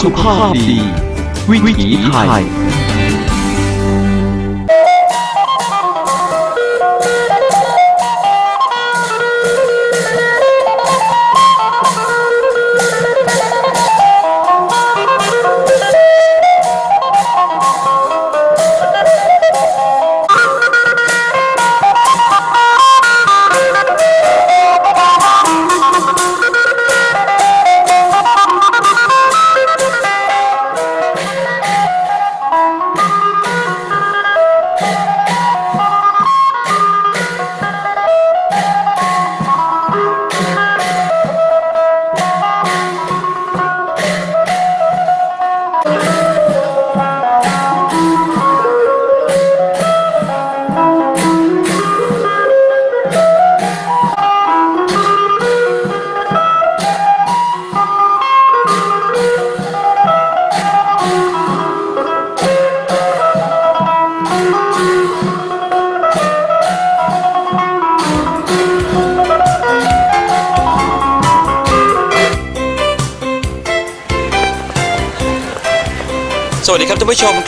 สุขภาพดี วิถีไทย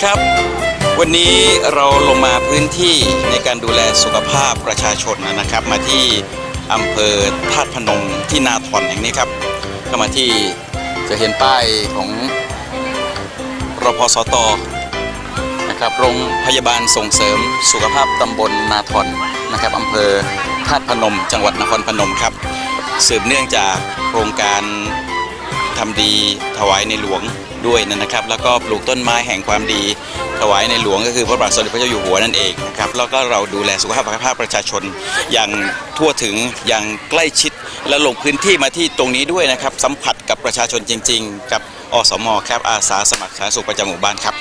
ครับ วันนี้เราลงมาพื้นที่ในการดูแลสุขภาพประชาชนนะครับ มาที่อำเภอธาตุพนมที่นาทอนแห่งนี้ครับ ก็มาที่จะเห็นป้ายของรพสตนะครับโรงพยาบาลส่งเสริมสุขภาพตำบลนาทอนนะครับอำเภอธาตุพนม จังหวัดนครพนมครับ สืบเนื่องจากโครงการทำดีถวายในหลวง ด้วยนะครับ แล้วก็ปลูกต้นไม้แห่งความดี ถวายในหลวงก็คือพระบาทสมเด็จพระเจ้าอยู่หัวนั่นเองนะครับแล้วก็เราดูแลสุขภาพภาพประชาชนอย่างทั่วถึงอย่างใกล้ชิดและลงพื้นที่มาที่ตรงนี้ด้วยนะครับ สัมผัสกับประชาชนจริง ๆ กับอสมครับอาสาสมัครสาธารณสุขประจำหมู่บ้านครับ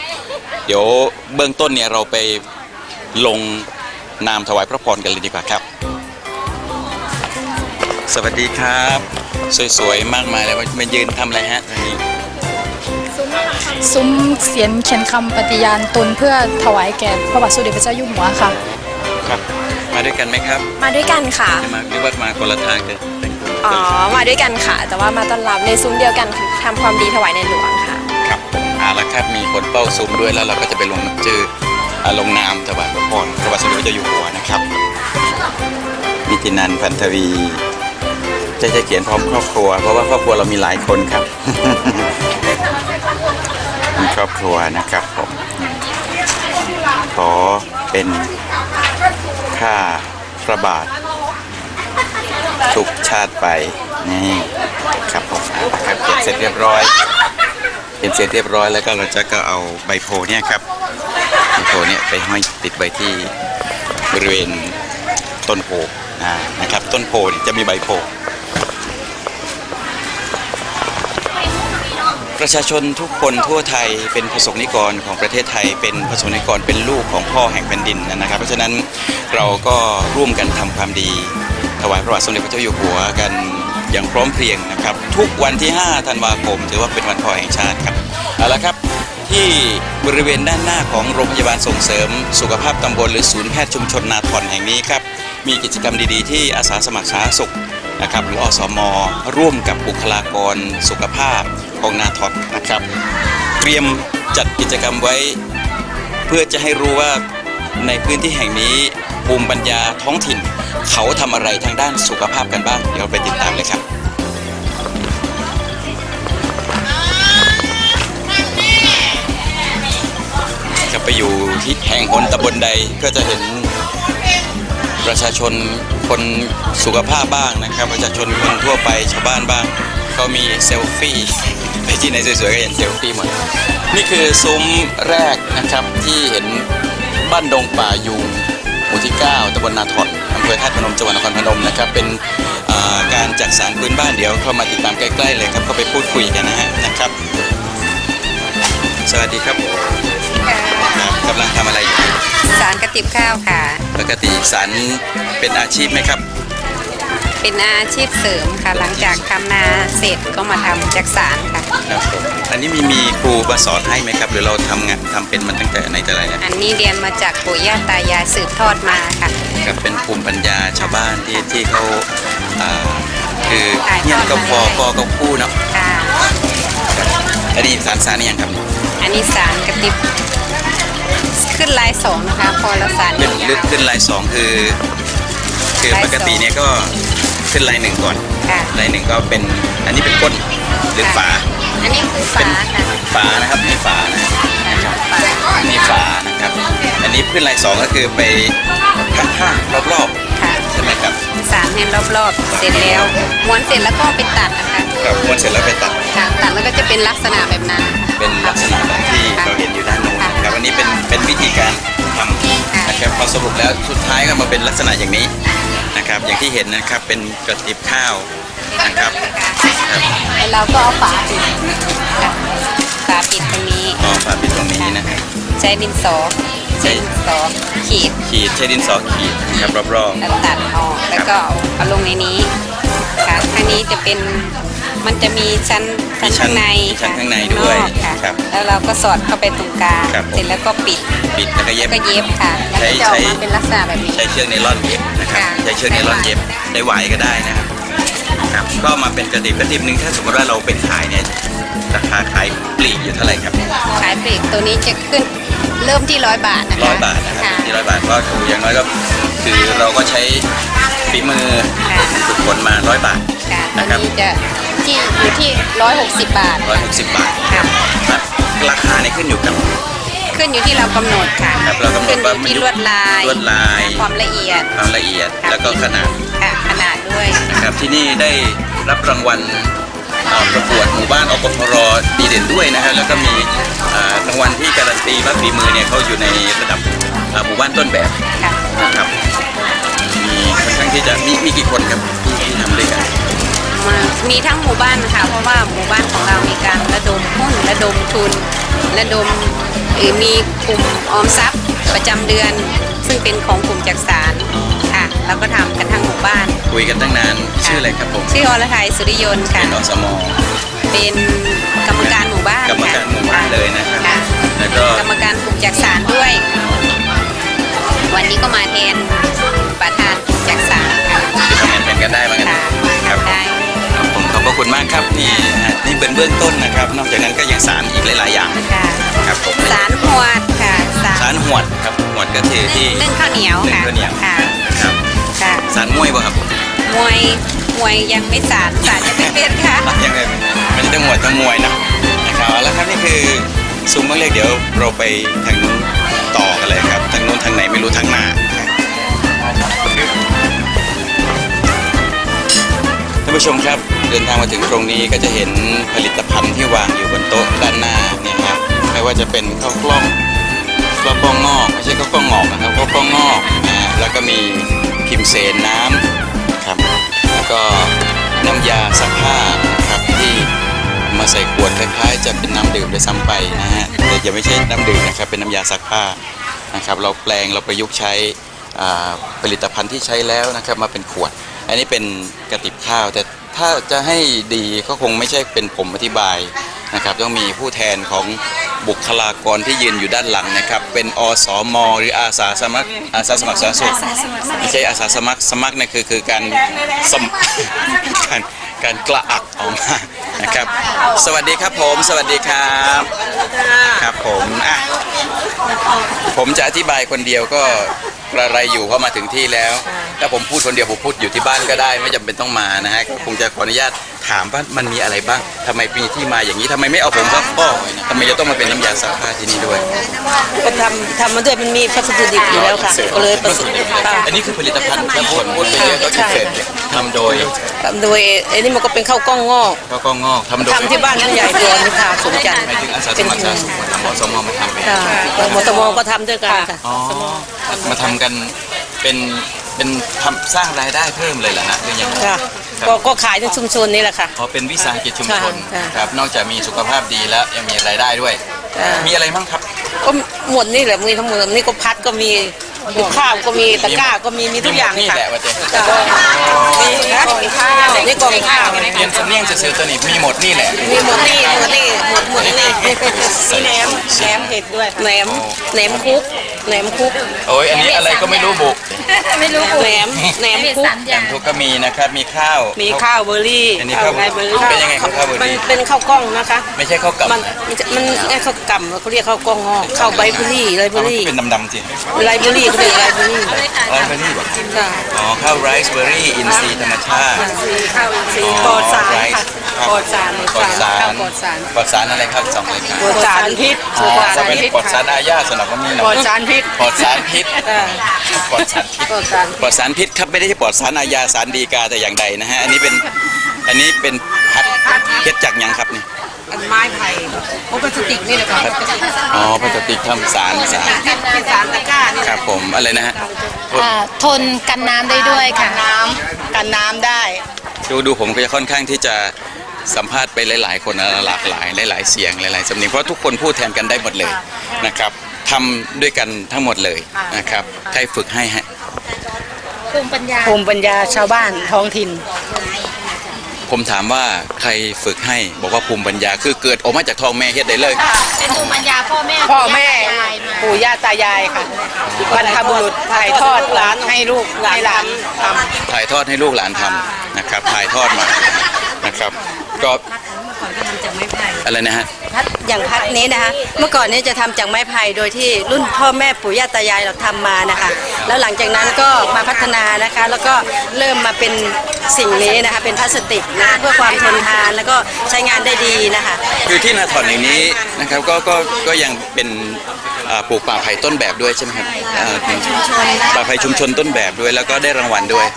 เดี๋ยวเบื้องต้นเนี่ยเราไปลงนามถวายพระพรกันเลยดีกว่าครับ สวัสดีครับ สวยๆ มากมายเลยมายืนทำอะไรฮะตอนนี้ ซุ้มเสียนเขียนคำปฏิญาณตนเพื่อถวายแก่พระบาทสมเด็จพระเจ้าอยู่หัวค่ะ ครับ มาด้วยกันไหมครับมาด้วยกันค่ะ จะมาหรือว่ามาคนละทางกันแต่งตัวอ๋อ มาด้วยกันค่ะ แต่ว่ามาต้อนรับในซุ้มเดียวกันคือทำความดีถวายในหลวงค่ะ ครับเอาละครับมีคนเป้าซุ้มด้วยแล้วเราก็จะไปลงชื่ออ่าลงนามถวายพระพรพระบาทสมเด็จพระเจ้าอยู่หัวนะครับนิตินันท์พันธวีจะจะเขียนพร้อมครอบครัว เพราะว่าครอบครัวเรามีหลายคนครับ ครอบครัวนะครับผมขอเป็นค่าพระบาท ทุกชาติไปนี่ครับผมเอาละครับเขียนเสร็จเรียบร้อยเขียนเสร็จเรียบร้อยแล้วก็เราจะก็เอาใบโพเนี่ยครับใบโพเนี่ยไปห้อยติดไว้ที่บริเวณต้นโพนะครับต้นโพจะมีใบโพ ประชาชนทุกคนทั่วไทยเป็นประสงนิกรของประเทศไทย เป็นประสงนิกรเป็นลูกของพ่อแห่งแผ่นดินนะครับ เพราะฉะนั้นเราก็ร่วมกันทำความดี ถวายพระบาทสมเด็จพระเจ้าอยู่หัวกันอย่างพร้อมเพรียงนะครับ ทุกวันที่ 5 ธันวาคม ถือว่าเป็นวันพ่อแห่งชาติครับเอาละครับที่บริเวณด้านหน้าของโรงพยาบาลส่งเสริม สุขภาพตำบลหรือศูนย์แพทย์ชุมชนนาทอนแห่งนี้ครับมีกิจกรรมดีๆ ที่อาสาสมัครสาธารณสุข นะครับหรืออสม ร่วมกับบุคลากรสุขภาพของนาทอดนะครับ เตรียมจัดกิจกรรมไว้ เพื่อจะให้รู้ว่าในพื้นที่แห่งนี้ภูมิปัญญาท้องถิ่น เขาทำอะไรทางด้านสุขภาพกันบ้าง เดี๋ยวไปติดตามเลยครับจะไปอยู่ที่แห่งหนตำบลใดก็จะเห็น ประชาชนคนสุขภาพบ้างนะครับ ประชาชนคนทั่วไปชาวบ้านบ้างเขามีเซลฟี่ไปที่ไหนสวยๆก็เห็นเซลฟี่หมดนี่คือซุ้มแรกนะครับที่เห็นบ้านดงป่ายูงหมู่ที่ 9ตำบลนาถอนอำเภอธาตุพนมจังหวัดนครพนมนะครับเป็นอ่าการจัดสารพื้นบ้านเดี๋ยวเข้ามาติดตามใกล้ๆเลยครับเข้าไปพูดคุยกันนะฮะนะครับ สวัสดีครับครับกำลังทำอะไรอยู่ สารกระติบข้าวค่ะ ปกติสารเป็นอาชีพไหมครับ เป็นอาชีพเสริมค่ะ หลังจากทำนาเสร็จก็มาทำจากสารค่ะ ครับผมอันนี้มีมีครูมาสอนให้ไหมครับ หรือเราทำงานทำเป็นมันตั้งแต่ไหนแต่ไรแล้วอันนี้เรียนมาจากปู่ย่าตายายสืบทอดมาค่ะ ครับเป็นภูมิปัญญาชาวบ้านที่ที่เขาอ่าคือถ่ายทอดเนี่ยก็พอมาเรื่อยๆพอก็คู่เนาะค่ะ อันนี้สารสารนี่ยังครับ อันนี้สารกระติบ ขึ้นลายสองนะคะ พอเราสารเป็นยาลึกวขึ้นลายสองคือ คือลายปสองกติเนี่ยก็ขึ้นลายหนึ่งก่อนๆค่ะลายหนึ่งก็เป็นอันนี้เป็นก้นหรือฝา อันนี้คือฝาค่ะฝานะครับนี่ฝานะฝานี่ฝานะครับ อันนี้ขึ้นลายสองก็คือไปข้างๆรอบค่ะๆใช่ไหมครับสารให้รอบๆ เสร็จแล้วม้วนเสร็จแล้วก็ไปตัดนะคะครับม้วนเสร็จแล้วไปตัดค่ะตัดแล้วก็จะเป็นลักษณะแบบนั้น เป็นลักษณะแบบที่เราเห็นอยู่ด้านโน้นนะครับอันนี้เป็นเป็นวิธีการทำนะครับพอสรุปแล้วสุดท้ายก็มาเป็นลักษณะอย่างนี้นะครับ อย่างที่เห็นนะครับเป็นกระติบข้าวนะครับครับแล้วเราก็เอาฝาปิดค่ะฝาปิดตรงนี้อ๋อฝาปิดตรงนี้นะครับใช้ดินสอใช้ดินสอขีดขีดใช้ดินสอขีดนะครับรอบแล้วตัดออกแล้วก็เอาเอาลงในนี้ค่ะข้างนี้จะเป็น มันจะมีชั้นๆชั้มีนชั้ข้านงในมีชั้นข้างในด้วยนอกค่ะครับแล้วเราก็สอดเข้าไปตรงกลางครับผม เสร็จแล้วก็ปิดปิดแล้วก็เย็บก็เย็บค่ะแล้วใช้ก็จะออกใช้ มาเป็นลักษณะแบบนี้ ใช้เชือกไนลอนเย็บนะครับค่ะ ใช้เชือกไนลอนเย็บได้ไหวก็ได้นะครับครับก็มาเป็นกระติบกระติบหนึ่งถ้าสมมติว่าเราเป็นขายเนี่ยราคาขายปลีกอยู่เท่าไหร่ครับ ขายปลีกตัวนี้จะขึ้นเริ่มที่ร้อยบาทนะคะร้อยบาทนะครับค่ะ ที่ร้อยบาทก็ถูกอย่างน้อยก็คือเราก็ใช้ฝีมือค่ะ ฝึกฝนมาร้อยบาทค่ะนะครับตัวนี้จะ ที่อยู่ที่ร้อยหกสิบบาทร้อยหกสิบบาทค่ะครับราคาเนี่ยขึ้นอยู่กับ ขึ้นอยู่ที่เรากำหนดค่ะครับเรากำหนขึ้ดนอว่ายู่มันที่ลวดลายลวดลาย ความละเอียด ความละเอียดแล้วก็ขนาดค่ะขนาดด้วยนะครับที่นี่ได้รับรางวัลเอ่อประกวดหมู่บ้านอปพรดีเด่นด้วยนะฮะแล้วก็มีเอ่อรางวัลที่การันตีว่าฝีมือเนี่ยเขาอยู่ในระดับเอ่อหมู่บ้านต้นแบบค่ะนะครับมีค่อนข้างที่จะมีมีกี่คนครับที่ที่ทำด้วยกัน มามีทั้งหมู่บ้านค่ะ เพราะว่าหมู่บ้านของเรามีการระดมหุ้นระดมทุน ระดมเอ่อมีกลุ่มออมทรัพย์ประจำเดือน ซึ่งเป็นของกลุ่มจักสารค่ะแล้วก็ทำกันทั้งหมู่บ้าน คุยกันตั้งนานชื่ออะไรครับผมชื่ออรไทยสุริยนต์ค่ะเป็นอสมเป็นกรรมการหมู่บ้านกรรมการหมู่บ้านเลยนะครับค่ะแล้วก็กรรมการกลุ่มจักสารด้วย วันนี้ก็มาแทนประธานกลุ่มจักสาร เป็นเบื้องต้นนะครับ นอกจากนั้นก็ยังสารอีกหลาย ๆ อย่างค่ะครับผมสารหวดค่ะสารสารหวดครับหวดก็คือที่นึ่งข้าวเหนียวนึ่งค่ะข้าวเหนียวค่ะครับค่ะสารมวยป่ะครับมวยมวยยังไม่สารสารยังไม่เป็นค่ะยังไงมันจะต้องหวดต้องมวยนะนะครับเอาละครับนี่คือซุ้มเมื่อเล็กเดี๋ยวเราไปทางนู้นต่อกันเลยครับทางนู้นทางไหนไม่รู้ทางหน้าท่านผู้ชมครับ เดินทางมาถึงตรงนี้ก็จะเห็นผลิตภัณฑ์ที่วางอยู่บนโต๊ะด้านหน้าเนี่ยครับไม่ว่าจะเป็นข้าวกล้องข้าวกล้องงอกไม่ใช่ข้าวกล้องงอกนะครับข้าวกล้องงอกนะแล้วก็มีพิมเสนน้ำครับแล้วก็น้ำยาซักผ้านะครับที่มาใส่ขวดคล้ายๆ จะเป็นน้ำดื่มด้วยซ้ำไปนะฮะแต่ยังไม่ใช่น้ำดื่มนะครับเป็นน้ำยาซักผ้านะครับเราแปลงเราประยุกต์ใช้ผลิตภัณฑ์ที่ใช้แล้วนะครับมาเป็นขวด อันนี้เป็นกระติบข้าวแต่ ถ้าจะให้ดีก็คงไม่ใช่เป็นผมอธิบายนะครับต้องมีผู้แทนของบุคลากรที่ยืนอยู่ด้านหลังนะครับ เป็นอสมหรืออาสาสมัครอาสาสมัครสาธารณสุขไม่ใช่อาสาสมัครสมัครเนี่ยคือคือการสมการการกระอักออกมานะครับ สวัสดีครับผม สวัสดีครับครับผมอะผมจะอธิบายคนเดียวก็ กระไรอยู่เพราะมาถึงที่แล้ว ถ้าผมพูดคนเดียวผมพูดอยู่ที่บ้านก็ได้ ไม่จำเป็นต้องมานะฮะก็คงจะขออนุญาต ถามว่ามันมีอะไรบ้างทำไมมีที่มาอย่างนี้ทำไมไม่เอาผมซักฟอกทำไมจะต้องมาเป็นน้ำยาซักผ้าที่นี่ด้วยก็ทำทำมาด้วยมันมีวัสดุดิบอยู่แล้วค่ะก็เลยประสบค่ะอันนี้คือผลิตภัณฑ์ครับพูดพูดไปเรื่อยก็คือเสร็จทำโดยทำโดยไอ้นี่มันก็เป็นข้าวกล้องงอกข้าวกล้องงอกทำโดยทำที่บ้านผู้ใหญ่ตัวนิทาสมจันทร์หมายถึงอาสาสมัครสาธารณสุขมาทำอสมมาทำค่ะมตมก็ทำด้วยกันค่ะอ๋อมาทำกันเป็นเป็นทำสร้างรายได้เพิ่มเลยเหรอฮะหรือยังไง ค่ะก็ก็ขายในชุมชนนี่แหละค่ะพอเป็นวิสาหกิจชุมชนค่ะครับนอกจากมีสุขภาพดีแล้วยังมีรายได้ด้วย ค่ะ มีอะไรบ้างครับ ก็หมดนี่แหละมีทั้งหมดนี่ก็พัดก็มีกับ ข้าวก็มีตะกร้าก็มีมีทุกอย่างนี่ค่ะแหละว่าเจ๊มีนะข้าวนี่กล่องข้าวเรียนสำเนียงจะซื้อตัวนี้มีหมดนี่แหละมีหมดนี่หมดนี่หมดหมดนี่มีแหนมแหนมเห็ดด้วยแหนมแหนมคุกแหนมคุกโอ้ยอันนี้อะไรก็ไม่รู้บุไม่รู้แหนมแหนมคุกแหนมทุกก็มีนะครับมีข้าวมีข้าวเบอร์รี่อันนี้ข้าวไรเบอร์รี่เป็นยังไงครับข้าวเบอร์รี่มันเป็นข้าวกล้องนะคะ ไม่ใช่ข้าวกับมันมันจะมันไอ้ข้าวกำเขาเรียกข้าวกล้องงอกข้าวใบเบอร์รี่ไรเบอเอาร์มันรี่เป็นดำๆสิไรเบอร์รี่เขาเรียกไรเบอร์รี่ ไรเบอร์รี่แบบจ้ะอ๋อข้าวไรซ์เบอร์รี่อินทรีย์ธรรมชาติข้าวสีปลอดสารไรค่ะซ์ครับปลอดสารปลอดสารข้าวปลอดสารปลอดสารอะไรครับสองรายการปลอดสารพิษอ๋อจะเป็นปลอดสารอาญาสำหรับว่ามีหนปลอดสารพิษปลอดสารพิษจ้ะปลอดสารพิษปลอดสารปลอดสารพิษครับไม่ได้ปลอดสารอาญาสารดีกาแต่อย่างใดนะฮะอันนี้เป็นอันนี้เป็นพัดเฮ็ดจากหยังครับนี่ อันไม้ไผ่โอ้พลาสติกนี่แหละค่ะอ๋อพลาสติกทำสารสารเป็นสารตะกร้านี่ครับผมอะไรนะฮะอ่าทนกันน้ำได้ด้วยค่ะ น้ำกันน้ำได้ ดูดูผมก็จะค่อนข้างที่จะสัมภาษณ์ไปหลาย ๆ คนหลากหลายหลายๆเสียงหลายๆสำเนียงเพราะทุกคนพูดแทนกันได้หมดเลยนะครับทำด้วยกันทั้งหมดเลยนะครับใครฝึกให้ฮะ ภูมิปัญญาภูมิปัญญาชาวบ้านท้องถิ่น ผมถามว่าใครฝึกให้บอกว่าภูมิปัญญาคือเกิดออกมาจากท้องแม่เฮ็ดได้เลยเป็นภูมิปัญญาพ่อแม่พ่อแม่ยายมาปู่ย่าตายายค่ะบรรพบุรุษถ่ายทอดหลานให้ลูกให้หลานทำถ่ายทอดให้ลูกหลานทำนะครับ ถ่ายทอดมานะครับ ก็อะไรนะฮะ พัดอย่างพัดนี้นะคะ เมื่อก่อนเนี้จะทำจากไม้ไผ่โดยที่รุ่นพ่อแม่ปู่ย่าตายายเราทำมานะคะ แล้วหลังจากนั้นก็มาพัฒนานะคะ แล้วก็เริ่มมาเป็นสิ่งนี้นะคะ เป็นพลาสติกนะเพื่อความทนทานแล้วก็ใช้งานได้ดีนะคะ คือที่นาถอนแห่งนี้นะครับก็ก็ก็ยังเป็นอ่าปลูกป่าไผ่ต้นแบบด้วยใช่ไหมครับอ่าป่าไผ่ชุมชนต้นแบบด้วย แล้วก็ได้รางวัลด้วย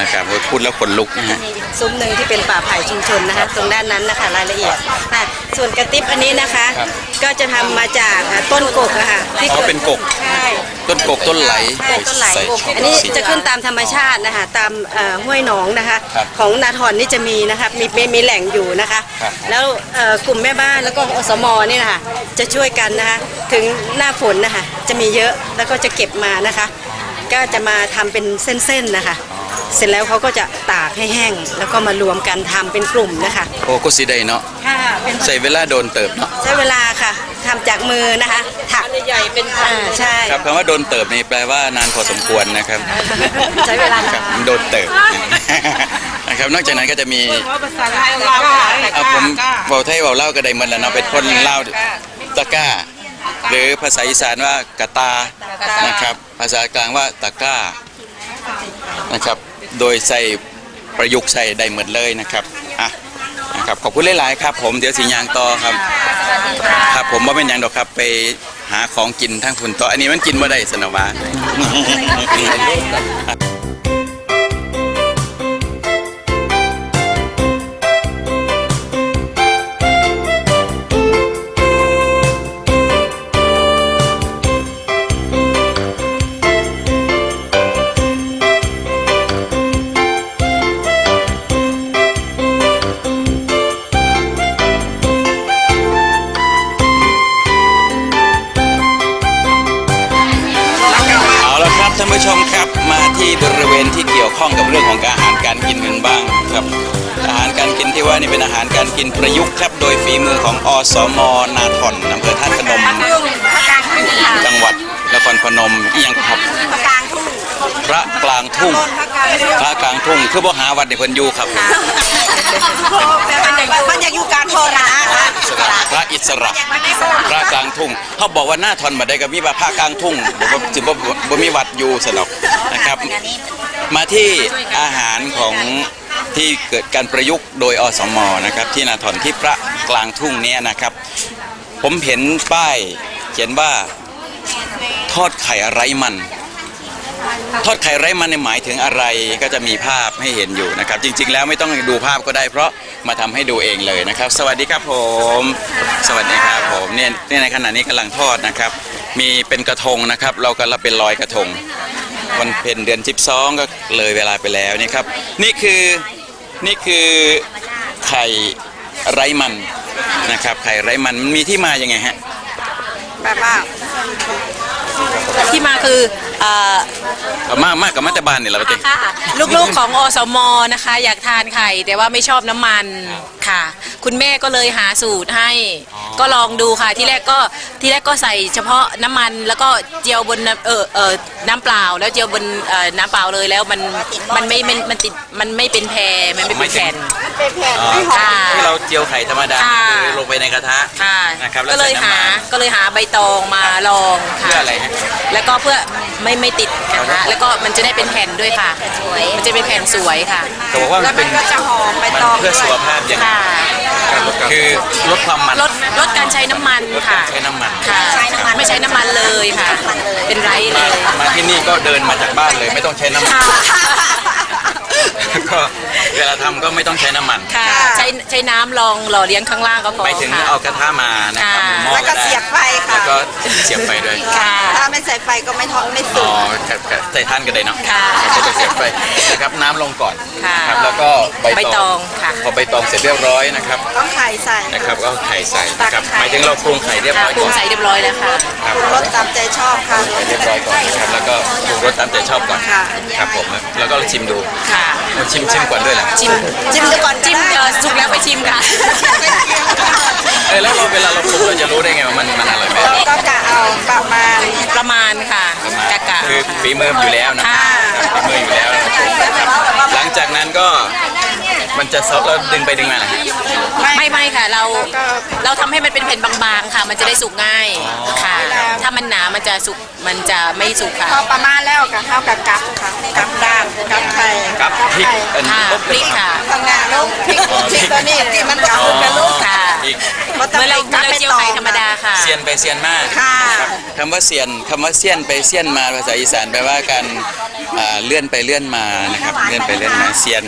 นะครับโอ้ยพูดแล้วขนลุกนะฮะซุ้มหนึ่งที่เป็นป่าไผ่ชุมชนนะคะตรงด้านนั้นนะคะรายละเอียดค่ะส่วนกระติบอันนี้นะคะ ครับก็จะทำมาจากต้นกกนะคะที่อ๋อกิดเป็นกกใช่ต้นกกต้นไหลใช่ต้นไหลใส่ช่องอันนี้สี จะขึ้นตามธรรมชาตินะคะ ตามเอ่อห้วยหนองนะคะ ครับของนาทรนี่จะมีนะคะมีมีมีแหล่งอยู่นะคะ ครับ แล้วเอ่อกลุ่มแม่บ้านแล้วก็อสมนี่นะคะจะช่วยกันนะคะ ถึงหน้าฝนนะคะจะมีเยอะแล้วก็จะเก็บมานะคะ ก็จะมาทำเป็นเส้นๆนะคะ เสร็จแล้วเขาก็จะตากให้แห้ง แล้วก็มารวมกันทำเป็นกลุ่มนะคะโอ้ก็สีได้เนาะค่ะเป็นใส่เวลาโดนเติบเนาะใช้เวลาค่ะทำจากมือนะคะถักใหญ่ๆเป็นพันอ่าใช่ครับคำว่าโดนเติบนี่แปลว่านานพอสมควรนะครับ ใช้เวลาครันาบนโดนเติบนะครับนอกจากนั้นก็จะมีว่าภาษาไทยเราก็เอาผมเบาไทยเบาเล่าก็ได้หมดแล้วเนาะเป็นคนเล่าวตะกร้า หรือภาษาอีสานว่ากะตานะครับ ภาษากลางว่าตะกร้า นะครับ โดยใส่ประยุกต์ใส่ได้หมดเลยนะครับอะนะครับขอบคุณหลายๆครับ ผมเดี๋ยวสียางต่อครับครับผมว่าเป็นยังดอกครับไปหาของกินทั้งคุณต่ออันนี้มันกินมาได้สนวา ผู้ชมครับมาที่บริเวณที่เกี่ยวข้องกับเรื่องของอาหารการกินกันบ้างครับ อาหารการกินที่ว่านี่เป็นอาหารการกินประยุกต์ครับ โดยฝีมือของอสมนาทอนอำเภอท่าตุพนมจังหวัดนครพนมเอียงครับ พระกลางทุ่ง พระกลางทุ่ง คือบ่หาวัดในเพิ่นอยู่ครับมันอยากอยู่การโทรนะพระอิสระ พระกลางทุ่ง เขาบอกว่าหน้าทอนมาได้ก็มีว่าพระกลางทุ่งบอกว่าสิบ่บ่มีวัดอยู่สนอกนะครับ มาที่อาหารของที่เกิดการประยุกต์โดยอสมนะครับ ที่นาทอนที่พระกลางทุ่งเนี้ยนะครับ ผมเห็นป้ายเขียนว่าทอดไข่ไร้มัน ทอดไข่ไร้มันในยหมายถึงอะไรก็จะมีภาพให้เห็นอยู่นะครับ จริง ๆ แล้วไม่ต้องดูภาพก็ได้ เพราะมาทำให้ดูเองเลยนะครับ สวัสดีครับผม สวัสดีครับผมเนี่ยเนี่ยในขณะนี้กำลังทอดนะครับ มีเป็นกระทงนะครับ เรากำลังเป็นลอยกระทง วันเพ็ญเดือน12ก็เลยเวลาไปแล้วนี่ครับ นี่คือนี่คือไข่ไร้มันนะครับ ไข่ไร้มันมันมีที่มายังไงฮะแบบว่า ที่มาคือเอ่อเอามากมากกับมาแต่บ้านนี่เราไปติลูกๆของอสมนะคะ อยากทานไข่ แต่ว่าไม่ชอบน้ำมันค่ะ คุณแม่ก็เลยหาสูตรให้ ก็ลองดูค่ะที่แรกก็ที่แรกก็ใส่เฉพาะน้ำมันแล้วก็เจียวบนน้ำเออเออน้ำเปล่า แล้วเจียวบนเอ่อน้ำเปล่าเลยแล้วมันมันไม่มันมันติดมันไม่เป็นแพรมันไม่เป็นแผ่นค่ะที่เรา เจียวไข่ธรรมดาค่ะคือลงไปในกระทะค่ะนะครับแล้วก็เลยใส่น้ำหามัน ก็เลยหาใบตองมาลองค่ะเพื่ออะไรฮะแล้วก็เพื่อไม่ไม่ติดนะคะแล้วก็มันจะได้เป็นแผ่นด้วยค่ะมันจะเป็นแผ่นสวยค่ะเขาบอกว่ามันเป็นก็จะหอมใบมันตองเพื่อสุขภาพอย่างค่ะคือลดความมันลดลดการใช้น้ำมันลดกาค่ะรใช้น้ำมัน ค่ะไม่ใช้น้ำมันเลยค่ะ เป็นไรเลมาย มาที่นี่ก็เดินมาจากบ้านเลยไม่ต้องใช้น้ำมัน ค่ะ ก็เวลาทำก็ไม่ต้องใช้น้ำมันค่ะใช้ใช้น้ำลองหล่อเลี้ยงข้างล่างก็พอไปถึงค่ะ เอากระทะมานะครับค่ะ หม้อแล้วก็ได้เสียบไฟค่ะ แล้วก็เสียบไฟด้วยค่ะ ถ้าไม่ใส่ไฟก็ไม่ทอดไม่สุอ๋อกกับกับใส่ท่านกันเลยเนาะค่ะใส่ตัวเสียบไฟนะครับน้ำลงก่อนค่ะนะครับแล้วก็ใบใบตองค่ะ พอใบตองเสร็จเรียบร้อยนะครับต้องไข่ใส่นะครับก็ไข่ใส่นะครับตักไข่หมายถึงเราปรุงไข่เรียบค่ะร้อยปรุก่งอนใส่เรียบร้อยแล้วค่ะ ครับรสตามใจชอบค่ะเรียบร้อยก่อนนะครับแล้วก็ปรุงรสตามใจชอบก่อนค่ะ ครับผมแล้วก็ชิมดูค่ะเอาชิมชิมก่อนด้วยแหละชิมจิ้มดูก่อนจิ้มเอ่อสุกแล้วไปชิมค่ะเออแล้วเราเวลาเราปรุงเราจะรู้ได้ไงว่ามันมันอร่อยไหมก็กะเอาประมาณประมาณค่ะกะกะคือฝีมืออยู่แล้วนะค่ะฝีมืออยู่แล้วนะครับหลังจากนั้นก็ มันจะซอฟแล้วดึงไปดึงมานะไม่ไม่ค่ะเราเราทำให้มันเป็นแผ่นบางๆค่ะ มันจะได้สุกง่ายค่ะ ถ้ามันหนามันจะสุกมันจะไม่สุกค่ะ พอประมาณแล้วกับข้าวกับกับค่ะกับด้านกับไข่กับพริกอันค่ะนี้พริกค่ะทำงานลูกพริกพริกตัวนี้ที่มันกับอ๋อกับลูกค่ะอีกเมื่อเราเมื่อเราเจียวไข่ธรรมดาค่ะ เซียนไปเซียนมาค่ะคำว่าเซียนคำว่าเซียนไปเซียนมาภาษาอีสานแปลว่าการอ่าเลื่อนไปเลื่อนมานะครับเลื่อนไปเลื่อนมาเซียน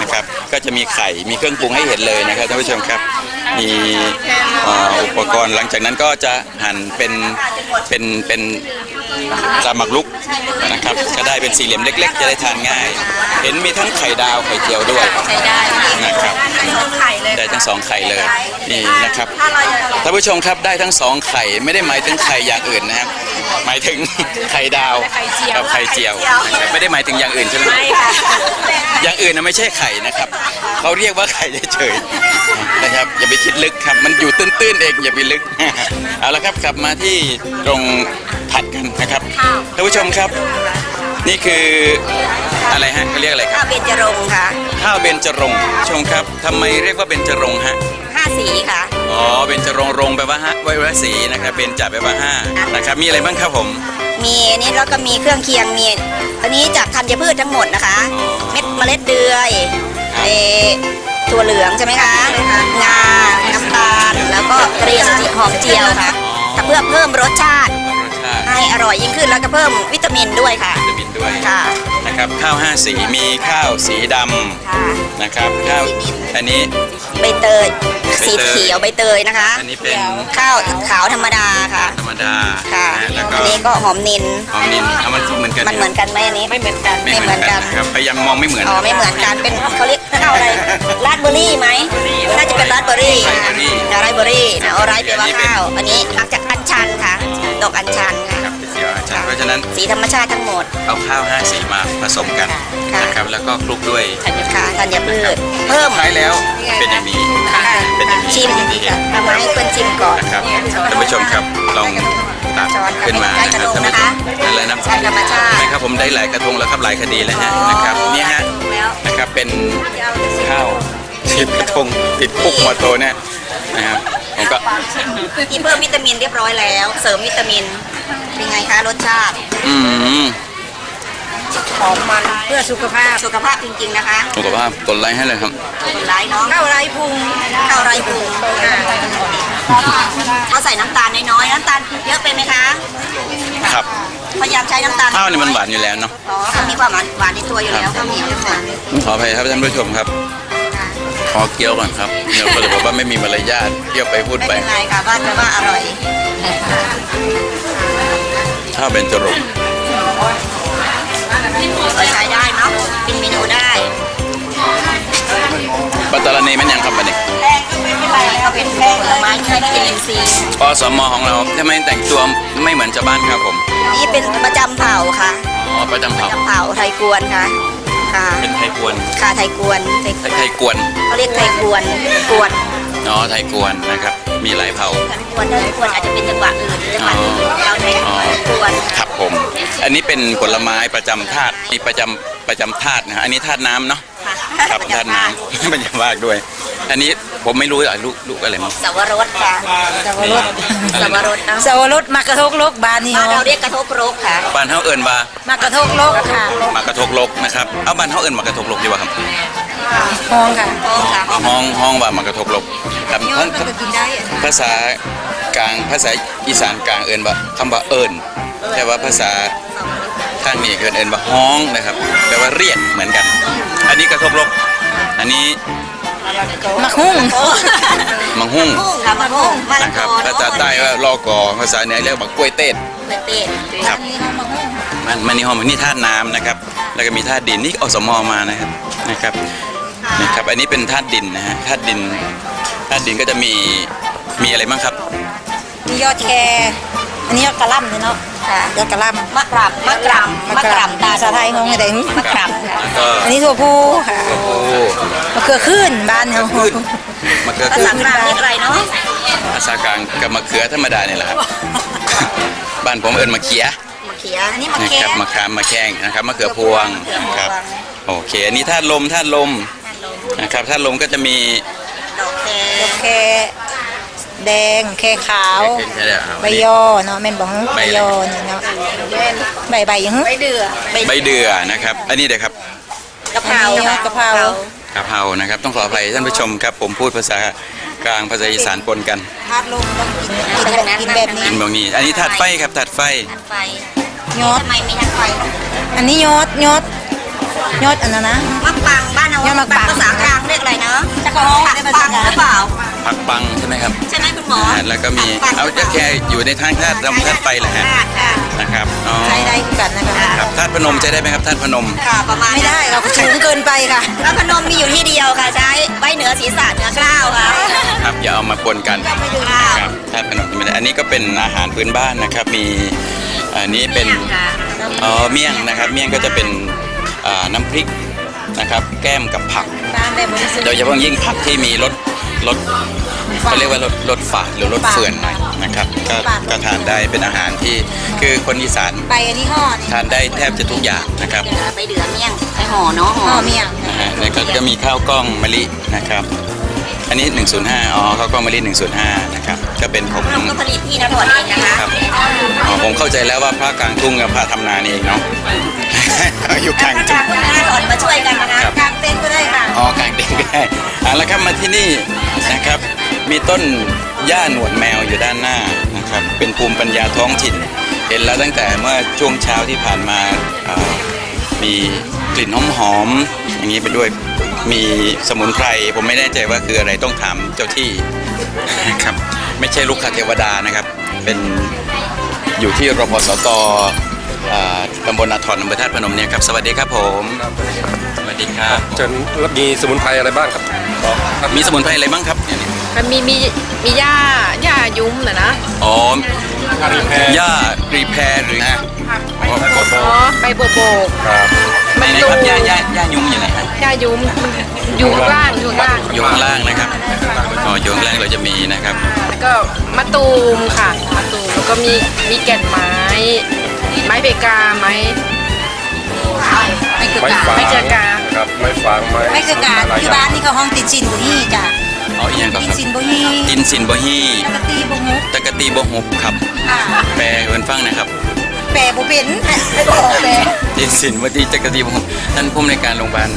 นะครับก็จะมีไข่ มีเครื่องปรุงให้เห็นเลยนะครับท่านผู้ชมครับ มีอุปกรณ์หลังจากนั้นก็จะหั่นเป็นเป็นเป็น ตามหมักลุกนะครับก็ได้เป็นสี่เหลี่ยมเล็ก ๆ จะได้ทานง่าย เห็นมีทั้งไข่ดาวไข่เจียวด้วยใช้ได้ค่ะนะครับไข่เลยได้ทั้งสองไข่เลยนี่นะครับท่านผู้ชมครับได้ทั้งสองไข่ไม่ได้หมายถึงไข่อย่างอื่นนะครับหมายถึงไข่ดาวไข่เจียวกับไข่เจียวนะครับไม่ได้หมายถึงอย่างอื่นใช่ไหมไม่ค่ะอย่างอื่นนะไม่ใช่ไข่นะครับเขาเรียกว่าไข่เฉยๆนะครับอย่าไปคิดลึกครับ มันอยู่ตื้นๆเองอย่าไปลึกเอาละครับกลับมาที่ตรง ผัดกันนะครับท่านผู้ชมครับ นี่คืออะไรฮะเขาเรียกอะไรครับเบญจรงค์ค่ะข้าวเบญจรงค์ชมครับทำไมเรียกว่าเบญจรงค์ฮะห้าสีค่ะ อ๋อเบญจรงค์รงค์แปลว่าฮะไว้วสีนะครับเบญจแปลว่าห้านะครับมีอะไรบ้างครับผม มีอันนี้แล้วก็มีเครื่องเคียงมีอันนี้จากธัญพืชทั้งหมดนะคะอ๋อเม็ดเมล็ดเดือยครับเออตัวเหลืองใช่ไหมคะงาน้ำตาลแล้วก็เกรียมหอมเจียวค่ะเพื่อเพิ่มรสชาติรสชาติ ให้อร่อยยิ่งขึ้นแล้วก็เพิ่มวิตามินด้วยค่ะวิตามินด้วยค่ะ นะครับข้าวห้าสีมีข้าวสีดค่ะำนะครับข้าวอันนี้ใบเตยใบเตยสีเขียวใบเตยนะคะอันนี้เป็น ข้าวขาวธรรมดาค่ะธรรมดาค่ะนะแล้วก็อันนี้ก็หอมนินหอมนินเอามันเหมือนกันมันเหมือนกันไหมอันนี้ไม่เหมือนกันไม่เหมือนกันนะครับพยายามมองไม่เหมือน อ๋อไม่เหมือนกันเป็นเขาเรียกข้าวอะไรราสเบอร์รี่ไหมน่าจะเป็นราสเบอร์รี่ราสเบอร์รี่นะราสเบอร์รี่นะเอาไรแปลว่าข้าวอันนี้มาจากอัญชันค่ะด อกอัญชันค่ะครับเป็นเสียวอาจารย์เพราะฉะนั้นสีธรรมชาติทั้งหมด เอาข้าวห้าสีมาผสมกันค่ะนะครับแล้วก็คลุกด้วยค่ะธัญพืชเพิ่ม ท้ายแล้วเป็นอย่างนี้ค่ะเป็นอย่างนี้ชิมอย่างที่เห็นเอามาให้เพื่อนชิมก่อนนะครับท่านผู้ชมครับลองตักขึ้นมานะครับท่านผู้ชมอะไรนะใช้ธรรมชาติไม่ครับผมได้หลายกระทงแล้วครับหลายคดีแล้วฮะนะครับนี่ฮะนะครับเป็นข้าวติดกระทงติดคุกมาโตเนี่ยนะครับ ผมก็ที่เพิ่มวิตามินเรียบร้อยแล้ว เสริมวิตามิน เป็นไงคะรสชาติอืมหอมมันเพื่อสุขภาพสุขภาพจริงๆนะคะสุขภาพกดไลค์ให้เลยครับคนร้ายเนาะข้าวไรพุงข้าวไรพุงเขาใส่น้ำตาลน้อยๆน้ำตาลเยอะไปไหมคะครับพยายามใช้น้ำตาลข้าวนี่มันหวานอยู่แล้วเนาะอ๋อเขามีความหวานหวานในตัวอยู่แล้วข้าวเหนียวค่ะขออภัยครับท่านผู้ชมครับข อเกี๊ยวก่อนครับเดี๋ยวก็เลยบอกว่าไม่มีมารยาทเกี๊ยวไปพูดไม่ไป เป็นไรค่ะว่าแต่ว่าอร่อยข้าวเบญจรงค์ก็ใช้ได้เนาะเป็นเมนูได้ปัตตานีมันยังครับบันนี้แป้งก็ไม่เป็นไรเขาเป็นแป้งผลไม้ที่ให้วิตามินซีอสมของเราทำไมแต่งตัวไม่เหมือนชาวบ้านครับผมนี่เป็นประจำเผ่าค่ะอ๋อประจำเผ่าจำเผาไทยกวนค่ะค่ะเป็นไทยกวนค่ะไทยกวนไทยไทยไทยกวน เขาเรียกไทยกวนกวนอ๋อไทยกวนนะครับ มีหลายเผ่าไทยกวนไทยกวนอาจจะเป็นจังหวะอื่นจังหวะอื่นเราไทยกวนครับผม อันนี้เป็นผลไม้ประจำธาตุมีประจำประจำธาตุนะฮะอันนี้ธาตุน้ำเนาะค่ะครับธาตุน้ำมันจะมากด้วย อันนี้ผมไม่รู้อะลูกลูกอะไรมั้งสวรสค่ะสวรสสวรสนะสวรสมากระทกโลกบานนี่บ้านเนาะเราเรียกกระทบโรคค่ะบ้านเฮาเอิญว่ามากระทกโลกค่ะมากระทกลกนะครับเอาบ้านเฮาเอิญมากระทกลกดีกว่าครับ ห้องค่ะห้องค่ะห้องห้องว่ามากระทกลกครับยอท่าดนมันก็กินได้ภาษากลางภาษาอีสานกลางเอิญว่าคำว่าเอิญแต่ว่าภาษาทางนี้เอิญเอิญว่าห้องนะครับแปลว่าเรียกเหมือนกัน อันนี้กระทกลกอันนี้มักหุ้งมังหุ้งห้องค่ะมันห้องมะละนะคกรับอภาษาใต้ว่าลอกอภาษาเหนือเรียกว่ากล้วยเต้น เป็นเป็ดครับมันมันนี่ห้องมันนี่ธาตุน้ำนะครับ แล้วก็มีธาตุดินนี่อสมมานะครับนะครับ นะครับ อันนี้เป็นธาตุดินนะฮะธาตุดินธาตุดินก็จะมีมีอะไรบ้างครับ มียอดแครอันนี้ยอดกระหล่ำเนี่ยเนาะค่ะยอดกระหล่ำมะกรัมมะกรัมมะกรัมตาภาษาไทยห้องอะไรหึมะกรัมค่ะแล้วก็ อันนี้ถั่วพูค่ะโอ้โหมะเขือขึ้นบ้านเฮาขึ้น มะเขือภาขึ้ษานกลางเรียกอะไรเนาะภาษากลางกับมะเขือธรรมดาเนี่ยแหละครับ บ้านผมเอิญมะเขียมะเขียอันนี้มะนะแขครับมะขามมะแข้งนะครับมะเขือพวงครับ โอเค อันนี้ธาตุลมธาตุลม นะครับธาตุลมก็จะมีดอกแคดอกแครแดงแครขาวเป็นใช่แล้วใบยอเนาะแม่นบ่ฮึใบยอนี่เนาะใบใบยังฮึใบเดือใบเดือนะครับ อันนี้เดี๋ยวครับกะเพราอันนี้ค่ะกะเพรากะเพรานะครับ ต้องขออภัยท่านผู้ชมครับ ผมพูดภาษากลางภาษาอีสานปนกันธาตุลมต้องกินกินแบบกินแบบนี้กินบางนี้ อันนี้ธาตุไฟครับธาตุไฟทันไฟยอดทำไมมีทันไฟ อันนี้ยอดยอด ยอดอันนั้นนะมะปังบ้านเรายอดมะปัง ภาษากลางเรียกอะไรเนาะจะกระปังหรือเปล่า ผักปังใช่ไหมครับใช่ไหมคุณหมออ่าแล้วก็มีผัปังเอาจะแค่อยู่ในทางธาตุลมธาตุไฟแหละฮะค่ะค่ะนะครับอ๋อใช้ได้คือกันนะคะครับธาตุพนมใช้ได้ไหมครับธาตุพนม ค่ะประมาณไม่ได้เราสูงเกินไปค่ะพระพนมมีอยู่ที่เดียวค่ะ ใช้ไว้เหนือศีรษะเหนือกล้าวค่ะครับอย่าเอามาปนกันค่ะครับธาตุพนมไม่ได้อันนี้ก็เป็นอาหารพื้นบ้านนะครับมีอันนี้เป็นค่ะ อ๋อเมี่ยงนะครับเมี่ยงก็จะเป็นอ่า น้ำพริกนะครับแก้มกับผักตามแบบบริสุทธิ์โดยเฉพาะยิ่งผักที่มีรสรสเขาเรียกว่ารสรสฝาดหรือรสเฟื่อนหน่อยนะครับก็ก็ทานได้เป็นอาหารที่คือคนอีสานใบอันนี้ห่อนี่ทานได้แทบจะทุกอย่างนะครับไปเดือเมี่ยงไปห่อเนาะห่ห่ออเมี่ยงนะฮะแล้วก็จะมีข้าวกล้องมะลินะครับ อันนี้ 105 อ๋อข้าวกล้องมะลิ105 นะครับ ก็เป็นของเราก็ผลิตที่นครเองนะคะครับอ๋อผมเข้าใจแล้วว่าพระกลางทุ่งกับพระทำนานี่เองเนาะ อยู่กลางถ้าทุ่ทางงคนนครมาช่วยกันนะคะครับกางเต็นท์ก็ได้ค่ะอ๋อกลางเด็กก็ได้เอาละครับมาที่นี่นะครับ มีต้นหญ้าหนวดแมวอยู่ด้านหน้านะครับ เป็นภูมิปัญญาท้องถิ่น เห็นแล้วตั้งแต่เมื่อช่วงเช้าที่ผ่านมาอ่ามีกลิ่นหอมหอมๆอย่างนี้ไปด้วย มีสมุนไพรผมไม่แน่ใจว่าคืออะไรต้องถามเจ้าที่นะครับ ไม่ใช่ลูกคเทวดานะครับ เป็นอยู่ที่รพสตอ่าตำบลนาทรอำเภอธาตุพนมเนี่ยครับ สวัสดีครับผม สวัสดีครับจนแล้วมีสมุนไพรอะไรบ้างครับครับ มีสมุนไพรอะไรบ้างครับมันมีมีมีหญ้าหญ้ายุ้มนะนะอ๋อรีแพรหญ้ารีแพรหรือนะอ๋ออ๋อใบโบโบกครับ ไหนนะครับหญ้าหญ้าหญ้ายุงอยู่ไหนฮะหญ้ายุ้มอยู่ข้างล่างอยู่ข้างล่างอยู่ข้างล่างนะครับอ๋ออยู่ข้างล่างเราจะมีนะครับ แล้วก็มะตูมค่ะมะตูมแล้วก็มีมีแก่นไม้ ไม้เบกาไม้ไม้เกือกไม้กาฟางไม้เกือกกาครับไม้ฟางไม้ไม่คือการหลยที่อย่บ้างนนี่เขาห้องติดชินบุฮีจ้ะอ๋ออีกอย่างก็ติดครับชินบุฮีตินสินบฮีแล้วก็ตีบุมุกตะกะตีบหุบครับค่ะแปลเป็นฟังนะครับแปรบุเป็นไม่บอกแปรตินสินวัตีตะกะตีบหุบท่านผู้อำนวยการโรงพยาบาล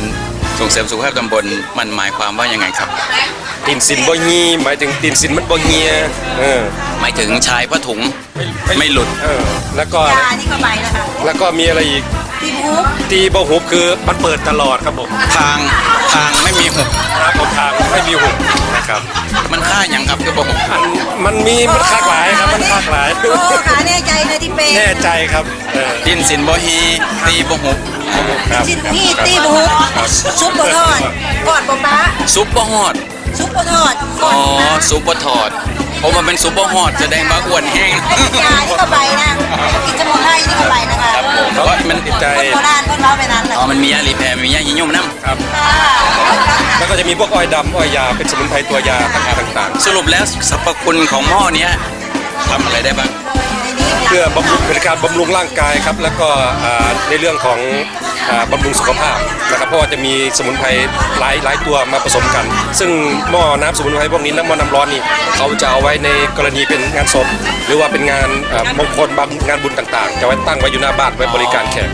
ส่งเสริมสุขภาพตำบลมันหมายความว่ายังไงครับ ตีนสินบ่ฮีหมายถึงตีนสินมันบ่เฮียเออหมายถึงชายผ้าถุงไม่หลุด เออแล้วก็ยานี่ก็ใบแล้วค่ะแล้วก็มีอะไรอีก ตีบุมุกตีบ่หุบคือมันเปิดตลอดครับผมทางทางไม่มีหุบครับผมทางไม่มีหุบนะครับมันค่าอย่างครับคือบ่หุบอันมันมีมันคากหลายครับมันคากหลาย โอ้ขาแน่ใจนะที่เปรแน่ใจครับเออตินสินบฮีตีบหุบครับชินบุฮีตีบุมุกซุปบะทอดกอดบะปะซุปเปอร์ฮอดซุปบะทอดกอ๋ออดบะปะซุปเปอ ร์ทอดผมว่าเป็นซุปเปอร์ฮอตแสดงว่าอ้วนแห้งยานี่ก็ใบนะกินสมุนไพรนี่ก็ใบนะคะครับผมเพราะว่ามันติดใจโบราณคนเราไปนั้นนะอ๋อมันมียารีแพรมียาหิยุ่มน้ำครับ แล้วก็จะมีพวกอ้อยดำอ้อยยาเป็นสมุนไพรตัวยาต่างสรุปแล้วสรรพคุณของหม้อเนี้ยทำอะไรได้บ้างๆ เพื่อบำรุงเป็นการบำรุงร่างกายครับ แล้วก็ในเรื่องของบำรุงสุขภาพนะครับ เพราะว่าจะมีสมุนไพรหลายหลายตัวมาผสมกัน ซึ่งหม้อน้ำสมุนไพรพวกนี้น้ำหม้อน้ำร้อนนี่เขาจะเอาไว้ในกรณีเป็นงานศพหรือว่าเป็นงานมงคลบางงานบุญต่างๆ จะไว้ตั้งไว้อยู่หน้าบ้านไว้บริการแขก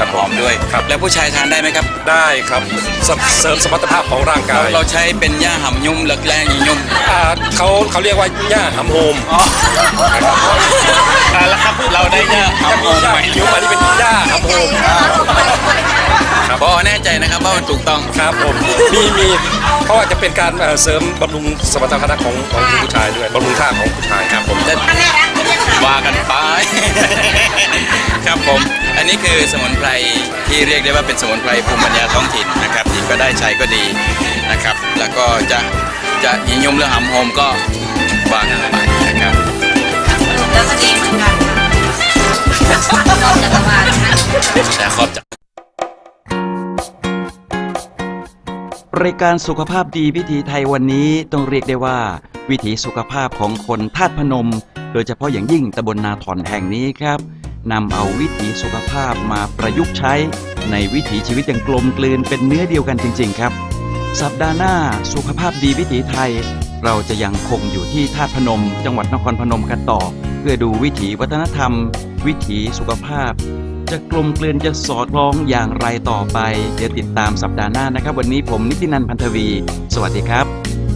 ครับหอมด้วย ครับ แล้วผู้ชายทานได้ไหมครับ ได้ครับเสเสริมสมรรถภาพของร่างกายเราใช้เป็นหญ้าหำยุ่มหรือแกล้งยุ่มอ่าเขาเขาเรียกว่าหญ้าหำโฮมอ๋อแล้วครับเราได้หญ้าหำโอมไหมคิ้วมาที่เป็นหญ้าหำโฮมครับพอแน่ใจนะครับว่ามันถูกต้องครับผมมีมีเพราะว่าจะเป็นการเอ่อเสริมบำรุงสมรรถภาพของของผู้ชายด้วยบำรุงท่าของผู้ชายครับผมจะว่ากันไปครับผม อันนี้คือสมุนไพรที่เรียกได้ว่าเป็นสมุนไพรภูมิปัญญาท้องถิ่นนะครับที่ก็ได้ใช้ก็ดีนะครับ แล้วก็จะจะยิงยมเรื่องหำโฮมก็วากันไปนะครับแล้วก็ดีเหมือนกันแต่ขอบใจรายการสุขภาพดีวิถีไทยวันนี้ต้องเรียกได้ว่า วิถีสุขภาพของคนธาตุพนม โดยเฉพาะอย่างยิ่งตำบลนาถอนแห่งนี้ครับ นำเอาวิถีสุขภาพมาประยุกต์ใช้ ในวิถีชีวิตอย่างกลมกลืนเป็นเนื้อเดียวกันจริง ๆ ครับ สัปดาห์หน้าสุขภาพดีวิถีไทย เราจะยังคงอยู่ที่ธาตุพนม จังหวัดนครพนมกันต่อ เพื่อดูวิถีวัฒนธรรม วิถีสุขภาพ จะกลมกลืนจะสอดคล้องอย่างไรต่อไป เดี๋ยวติดตามสัปดาห์หน้านะครับ วันนี้ผมนิตินันพันธวี สวัสดีครับ